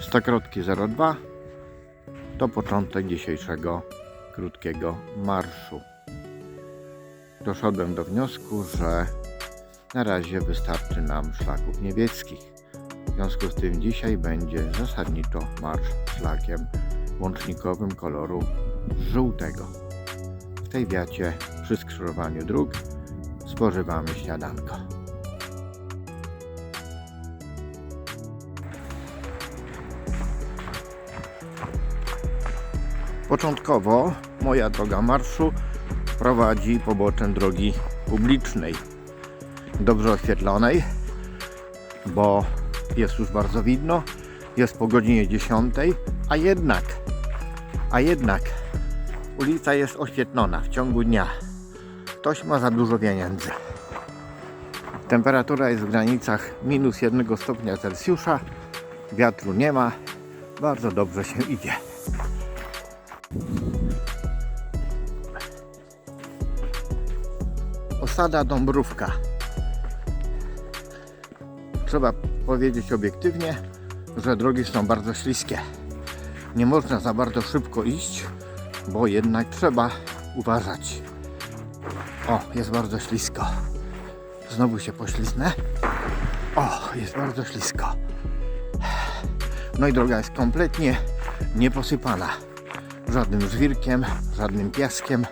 Stokrotki 02 to początek dzisiejszego krótkiego marszu. Doszedłem do wniosku, że na razie wystarczy nam szlaków niebieskich. W związku z tym dzisiaj będzie zasadniczo marsz szlakiem łącznikowym koloru żółtego. W tej wiacie przy skrzyżowaniu dróg spożywamy śniadanko. Początkowo moja droga marszu prowadzi poboczem drogi publicznej, dobrze oświetlonej, bo jest już bardzo widno, jest po godzinie 10, a jednak, a jednak ulica jest oświetlona w ciągu dnia. Ktoś ma za dużo pieniędzy. Temperatura jest w granicach minus 1 stopnia Celsjusza, wiatru nie ma, bardzo dobrze się idzie. Osada Dąbrówka. Trzeba powiedzieć obiektywnie, że drogi są bardzo śliskie. Nie można za bardzo szybko iść, bo jednak trzeba uważać. O, jest bardzo ślisko. Znowu się pośliznę. O, jest bardzo ślisko. No i droga jest kompletnie nieposypana. Żadnym żwirkiem, żadnym piaskiem.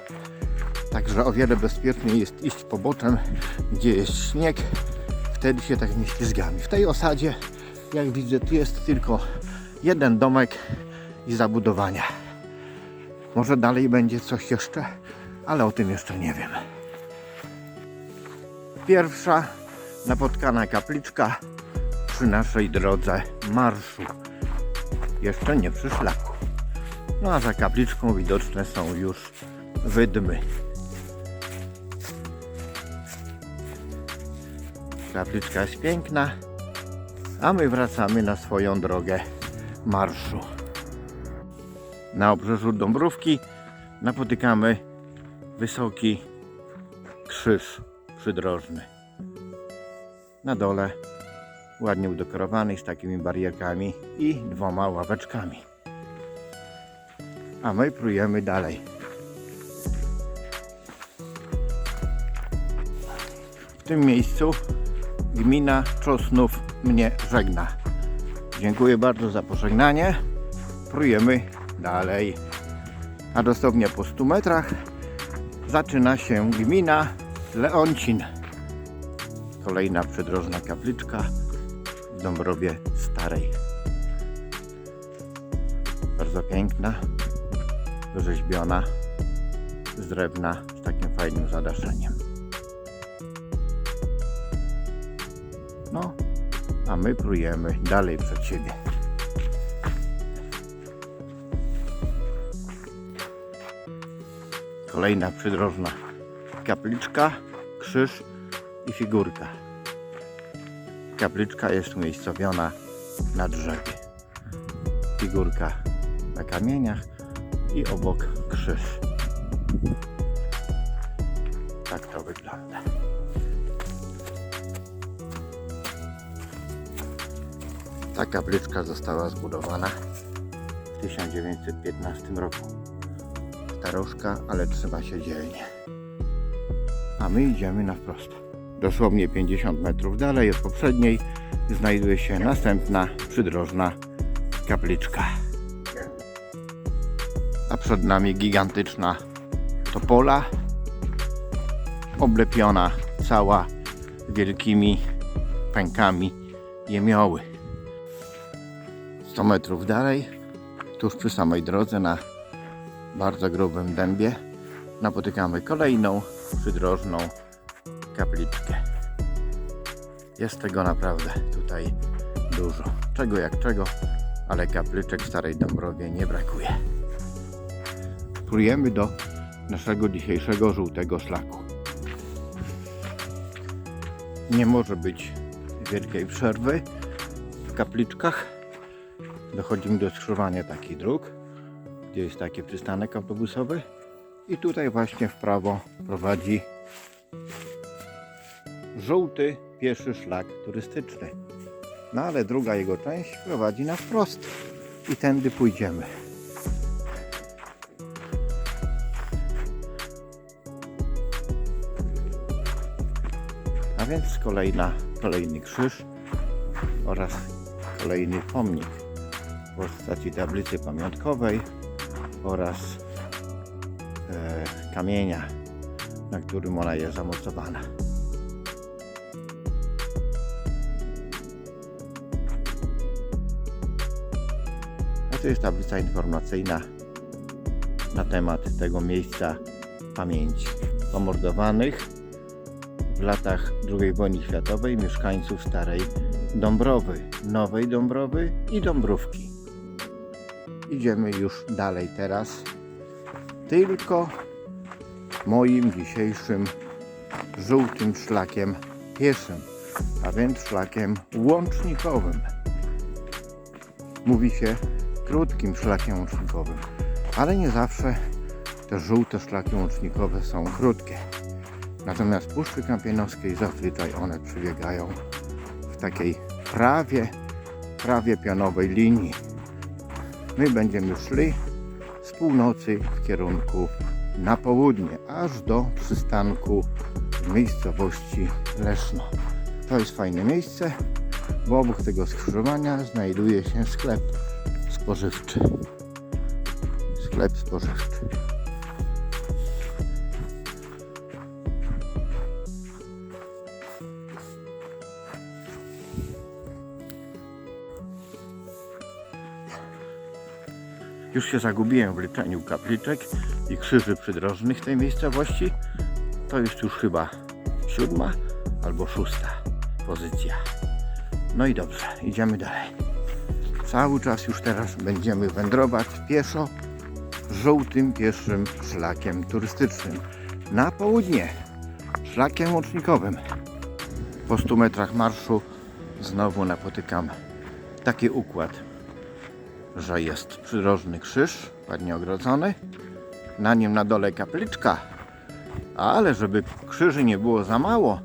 Także o wiele bezpieczniej jest iść poboczem, gdzie jest śnieg. Wtedy się tak nie ślizgamy. W tej osadzie, jak widzę, tu jest tylko jeden domek i zabudowania. Może dalej będzie coś jeszcze, ale o tym jeszcze nie wiem. Pierwsza napotkana kapliczka przy naszej drodze marszu. Jeszcze nie przy szlaku. No a za kapliczką widoczne są już wydmy. Kapliczka jest piękna, a my wracamy na swoją drogę marszu. Na obrzeżu Dąbrówki napotykamy wysoki krzyż przydrożny. Na dole ładnie udekorowany z takimi barierkami i dwoma ławeczkami. A my prójemy dalej. W tym miejscu gmina Czosnów mnie żegna. Dziękuję bardzo za pożegnanie. Prójemy dalej. A dosłownie po 100 metrach zaczyna się gmina Leoncin. Kolejna przydrożna kapliczka w Dąbrowie Starej. Bardzo piękna, wyrzeźbiona z drewna z takim fajnym zadaszeniem. My prójemy dalej przed siebie. Kolejna przydrożna kapliczka, krzyż i figurka. Kapliczka jest umiejscowiona na drzewie. Figurka na kamieniach i obok krzyż. Kapliczka została zbudowana w 1915 roku. Staruszka, ale trzyma się dzielnie. A my idziemy na wprost. Dosłownie 50 metrów dalej od poprzedniej znajduje się następna przydrożna kapliczka. A przed nami gigantyczna topola, oblepiona cała wielkimi pękami jemioły. 100 metrów dalej, tuż przy samej drodze na bardzo grubym dębie, napotykamy kolejną przydrożną kapliczkę. Jest tego naprawdę tutaj dużo. Czego jak czego, ale kapliczek w Starej Dąbrowie nie brakuje. Prujemy do naszego dzisiejszego żółtego szlaku. Nie może być wielkiej przerwy w kapliczkach. Dochodzimy do skrzyżowania takich dróg, gdzie jest taki przystanek autobusowy. I tutaj właśnie w prawo prowadzi żółty pieszy szlak turystyczny. No ale druga jego część prowadzi nas prosto. I tędy pójdziemy. A więc kolejna, kolejny krzyż oraz kolejny pomnik postaci tablicy pamiątkowej oraz e, kamienia, na którym ona jest zamocowana. A to jest tablica informacyjna na temat tego miejsca pamięci pomordowanych w latach II wojny światowej mieszkańców Starej Dąbrowy, Nowej Dąbrowy i Dąbrówki. Idziemy już dalej teraz, tylko moim dzisiejszym żółtym szlakiem pieszym, a więc szlakiem łącznikowym. Mówi się krótkim szlakiem łącznikowym, ale nie zawsze te żółte szlaki łącznikowe są krótkie. Natomiast Puszczy Kąpielowskiej zazwyczaj one przebiegają w takiej prawie, prawie pionowej linii. My będziemy szli z północy w kierunku na południe, aż do przystanku w miejscowości Leszno. To jest fajne miejsce, bo obok tego skrzyżowania znajduje się sklep spożywczy. Sklep spożywczy. Już się zagubiłem w liczeniu kapliczek i krzyży przydrożnych tej miejscowości. To jest już chyba siódma albo szósta pozycja. No i dobrze, idziemy dalej. Cały czas już teraz będziemy wędrować pieszo żółtym pieszym szlakiem turystycznym na południe, szlakiem łącznikowym. Po 100 metrach marszu znowu napotykam taki układ że jest przydrożny krzyż, ładnie ogrodzony. Na nim na dole kapliczka. Ale żeby krzyży nie było za mało,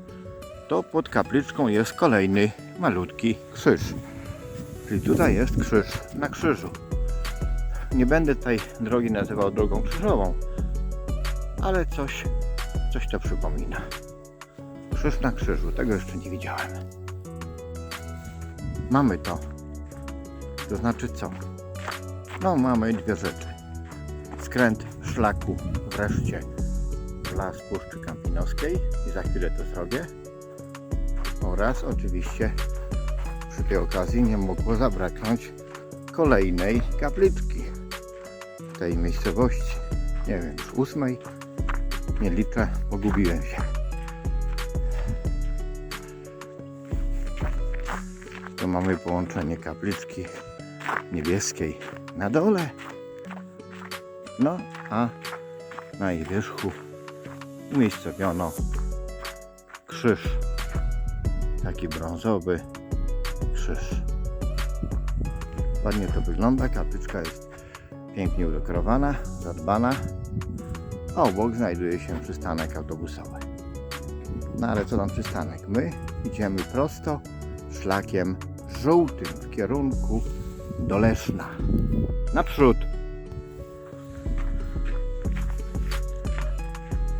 to pod kapliczką jest kolejny malutki krzyż. Czyli tutaj jest krzyż na krzyżu. Nie będę tej drogi nazywał drogą krzyżową, ale coś, coś to przypomina. Krzyż na krzyżu, tego jeszcze nie widziałem. Mamy to. To znaczy co? No mamy dwie rzeczy. Skręt szlaku wreszcie w las Puszczy Kampinowskiej i za chwilę to zrobię. Oraz oczywiście przy tej okazji nie mogło zabraknąć kolejnej kapliczki w tej miejscowości. Nie wiem, już ósmej. Nie liczę, pogubiłem się. Tu mamy połączenie kapliczki niebieskiej na dole. No, a na jej wierzchu umiejscowiono krzyż. Taki brązowy krzyż. Ładnie to wygląda. Kapliczka jest pięknie udekorowana, zadbana. A obok znajduje się przystanek autobusowy. No ale co tam przystanek? My idziemy prosto szlakiem żółtym w kierunku do Leszna. Naprzód.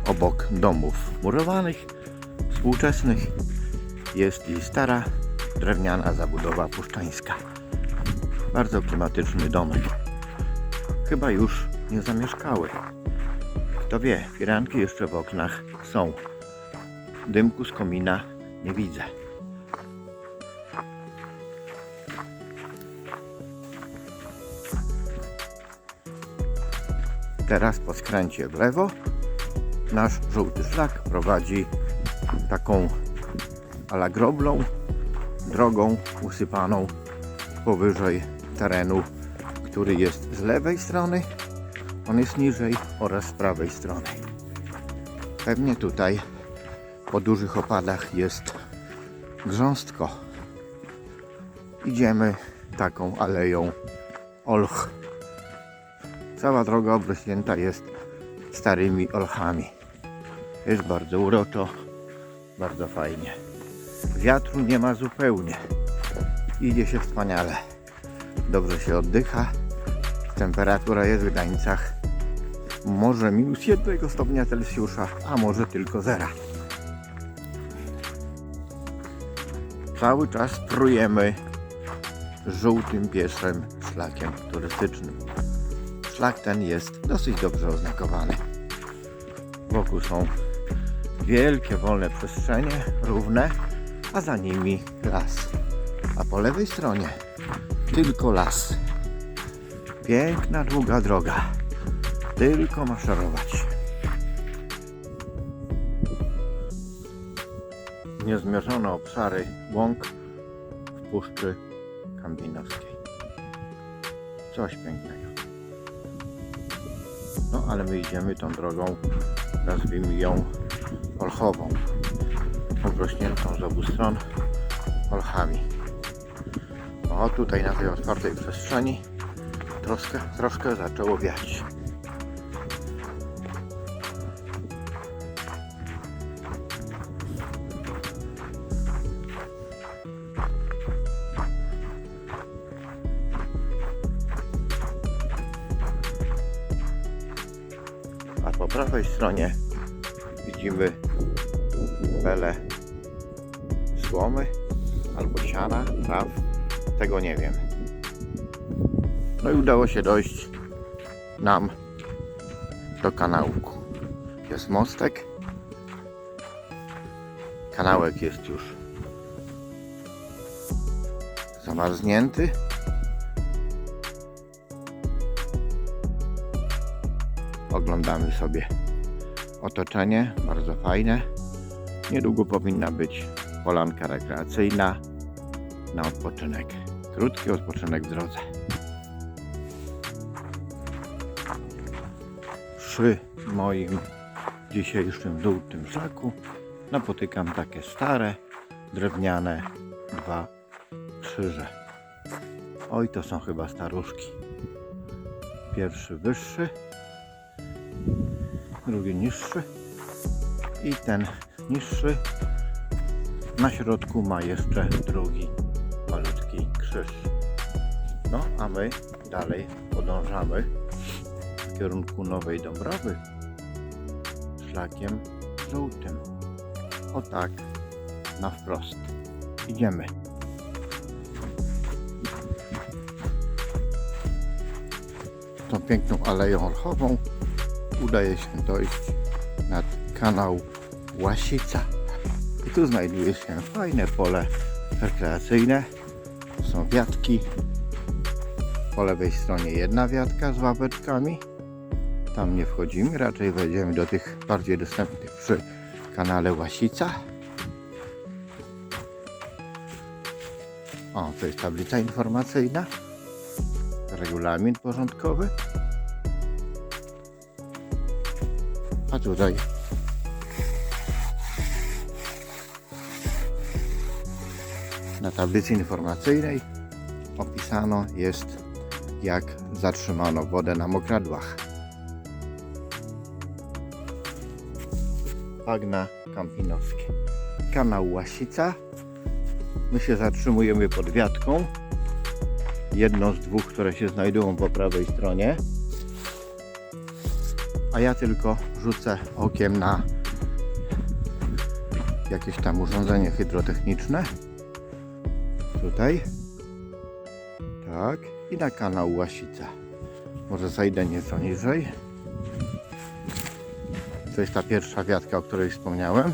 Obok domów murowanych, współczesnych jest i stara drewniana zabudowa puszczańska. Bardzo klimatyczny domek. Chyba już nie zamieszkały. Kto wie, firanki jeszcze w oknach są. Dymku z komina nie widzę. Teraz po skręcie w lewo nasz żółty szlak prowadzi taką ala groblą drogą usypaną powyżej terenu, który jest z lewej strony, on jest niżej oraz z prawej strony. Pewnie tutaj po dużych opadach jest grząstko. Idziemy taką aleją olch. Cała droga obrośnięta jest starymi olchami. Jest bardzo uroczo, bardzo fajnie. Wiatru nie ma zupełnie. Idzie się wspaniale. Dobrze się oddycha. Temperatura jest w granicach może minus 1 stopnia Celsjusza, a może tylko zera. Cały czas prujemy żółtym pieszym szlakiem turystycznym. Szlak ten jest dosyć dobrze oznakowany. Wokół są wielkie wolne przestrzenie, równe, a za nimi las. A po lewej stronie tylko las. Piękna, długa droga. Tylko maszerować. Niezmierzone obszary łąk w Puszczy Kambinowskiej. Coś pięknego. No ale my idziemy tą drogą, nazwijmy ją olchową, obrośniętą z obu stron olchami. O, tutaj na tej otwartej przestrzeni troszkę, troszkę zaczęło wiać. Prawej stronie widzimy bele słomy albo siana, traw, tego nie wiem. No i udało się dojść nam do kanałku. Jest mostek. Kanałek jest już zamarznięty. Oglądamy sobie otoczenie, bardzo fajne. Niedługo powinna być polanka rekreacyjna na odpoczynek. Krótki odpoczynek w drodze. Przy moim dzisiejszym żółtym szlaku napotykam takie stare, drewniane dwa krzyże. Oj, to są chyba staruszki. Pierwszy wyższy, drugi niższy i ten niższy na środku ma jeszcze drugi malutki krzyż. No a my dalej podążamy w kierunku Nowej Dąbrowy szlakiem żółtym. O tak, na wprost. Idziemy. Tą piękną aleją olchową udaje się dojść nad kanał Łasica. I tu znajduje się fajne pole rekreacyjne. Są wiatki. Po lewej stronie jedna wiatka z ławeczkami. Tam nie wchodzimy, raczej wejdziemy do tych bardziej dostępnych przy kanale Łasica. O, to jest tablica informacyjna. Regulamin porządkowy. Tutaj na tablicy informacyjnej opisano jest jak zatrzymano wodę na mokradłach. Bagna Kampinowskie. Kanał Łasica. My się zatrzymujemy pod wiatką. Jedną z dwóch, które się znajdują po prawej stronie a ja tylko rzucę okiem na jakieś tam urządzenie hydrotechniczne. Tutaj. Tak. I na kanał Łasica. Może zajdę nieco niżej. To jest ta pierwsza wiatka, o której wspomniałem.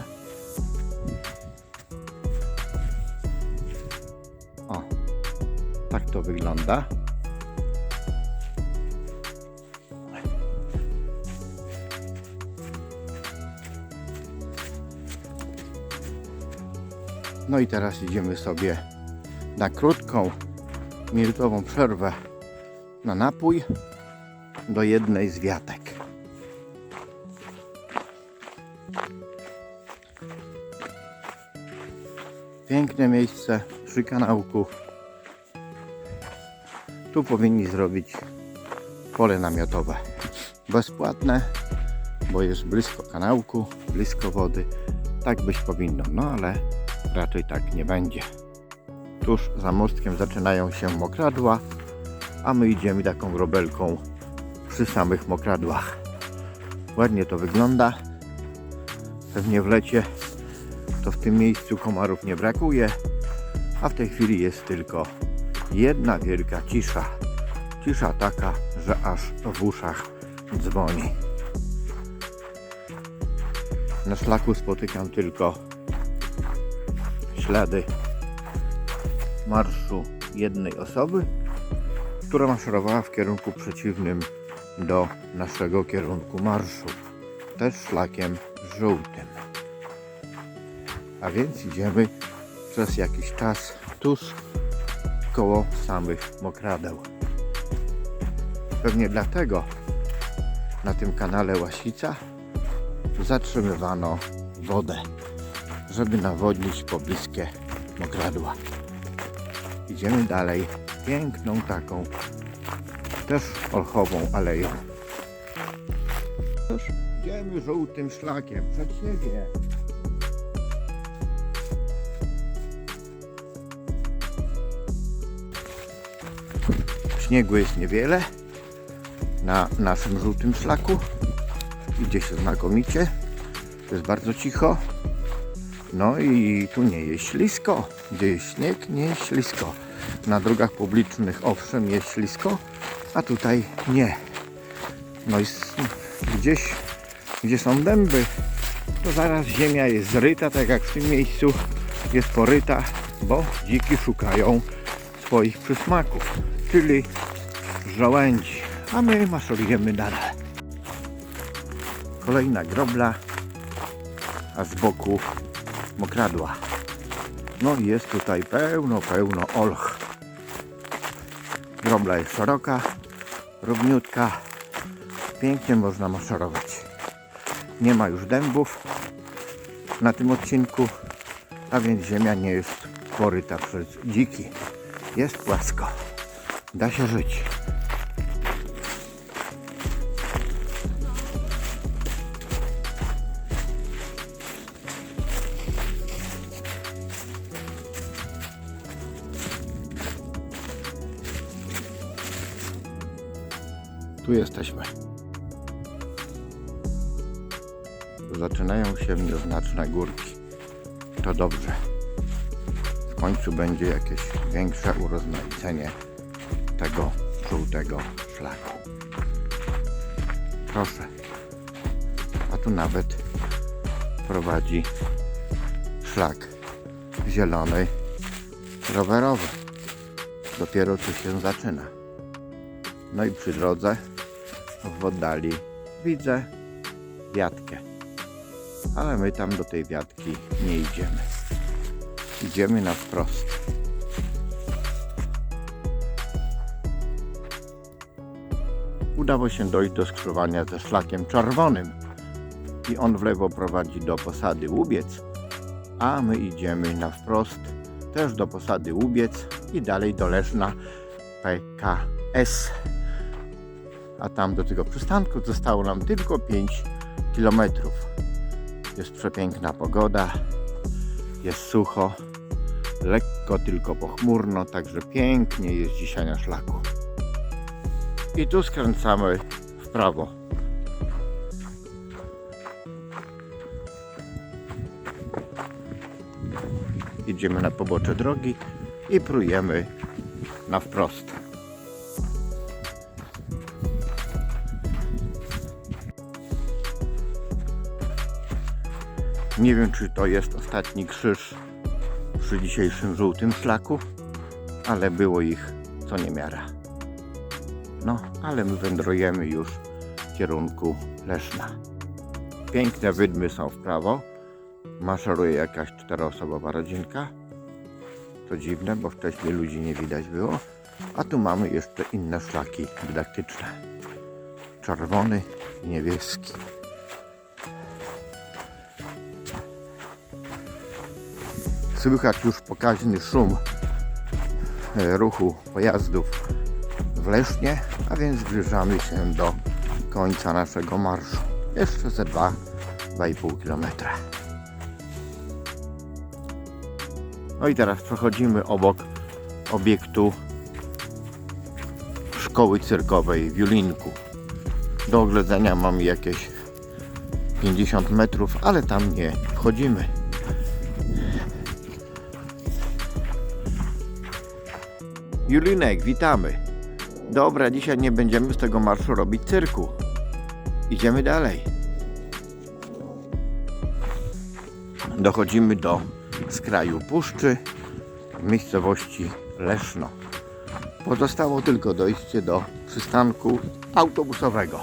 O, tak to wygląda. No i teraz idziemy sobie na krótką, minutową przerwę na napój do jednej z wiatek. Piękne miejsce przy kanałku. Tu powinni zrobić pole namiotowe. Bezpłatne, bo jest blisko kanałku, blisko wody. Tak być powinno, no ale raczej tak nie będzie. tuż za mostkiem zaczynają się mokradła, a my idziemy taką grobelką przy samych mokradłach. Ładnie to wygląda. Pewnie w lecie to w tym miejscu komarów nie brakuje, a w tej chwili jest tylko jedna wielka cisza. Cisza taka, że aż w uszach dzwoni. Na szlaku spotykam tylko ślady marszu jednej osoby, która maszerowała w kierunku przeciwnym do naszego kierunku marszu, też szlakiem żółtym. A więc idziemy przez jakiś czas tuż koło samych mokradeł. Pewnie dlatego na tym kanale Łasica zatrzymywano wodę, żeby nawodnić pobliskie mokradła. Idziemy dalej piękną taką, też olchową aleją. Już idziemy żółtym szlakiem przed siebie. Śniegu jest niewiele na naszym żółtym szlaku. Idzie się znakomicie. Jest bardzo cicho. No i tu nie jest ślisko. Gdzie jest śnieg, nie jest ślisko. Na drogach publicznych owszem jest ślisko, a tutaj nie. No i gdzieś, gdzie są dęby, to zaraz ziemia jest zryta, tak jak w tym miejscu jest poryta, bo dziki szukają swoich przysmaków, czyli żołędzi, a my maszerujemy dalej. Kolejna grobla, a z boku mokradła. No i jest tutaj pełno, pełno olch. Grobla jest szeroka, równiutka, pięknie można maszerować. Nie ma już dębów na tym odcinku, a więc ziemia nie jest poryta przez dziki. Jest płasko. Da się żyć. Tu jesteśmy. Zaczynają się nieznaczne górki. To dobrze. W końcu będzie jakieś większe urozmaicenie tego żółtego szlaku. Proszę. A tu nawet prowadzi szlak zielony rowerowy. Dopiero tu się zaczyna. No i przy drodze w oddali widzę wiatkę. Ale my tam do tej wiatki nie idziemy. Idziemy na wprost. Udało się dojść do skrzyżowania ze szlakiem czerwonym i on w lewo prowadzi do posady Łubiec, a my idziemy na wprost też do posady Łubiec i dalej do Leszna PKS. A tam do tego przystanku zostało nam tylko 5 kilometrów. Jest przepiękna pogoda, jest sucho, lekko tylko pochmurno, także pięknie jest dzisiaj na szlaku. I tu skręcamy w prawo. Idziemy na pobocze drogi i prujemy na wprost. Nie wiem, czy to jest ostatni krzyż przy dzisiejszym żółtym szlaku, ale było ich co niemiara. No, ale my wędrujemy już w kierunku Leszna. Piękne wydmy są w prawo. Maszeruje jakaś czteroosobowa rodzinka. To dziwne, bo wcześniej ludzi nie widać było. A tu mamy jeszcze inne szlaki dydaktyczne. Czerwony i niebieski. Słychać już pokaźny szum e, ruchu pojazdów w Lesznie, a więc zbliżamy się do końca naszego marszu. Jeszcze ze 2-2,5 km. No i teraz przechodzimy obok obiektu szkoły cyrkowej w Julinku. Do ogledzenia mamy jakieś 50 metrów, ale tam nie wchodzimy. Julinek, witamy. Dobra, dzisiaj nie będziemy z tego marszu robić cyrku. Idziemy dalej. Dochodzimy do skraju puszczy w miejscowości Leszno. Pozostało tylko dojście do przystanku autobusowego,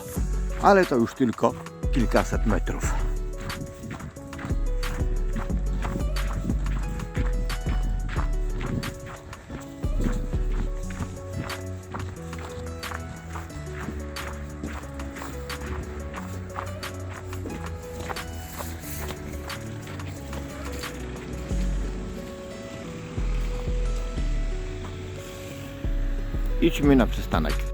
ale to już tylko kilkaset metrów. Idźmy na przystanek.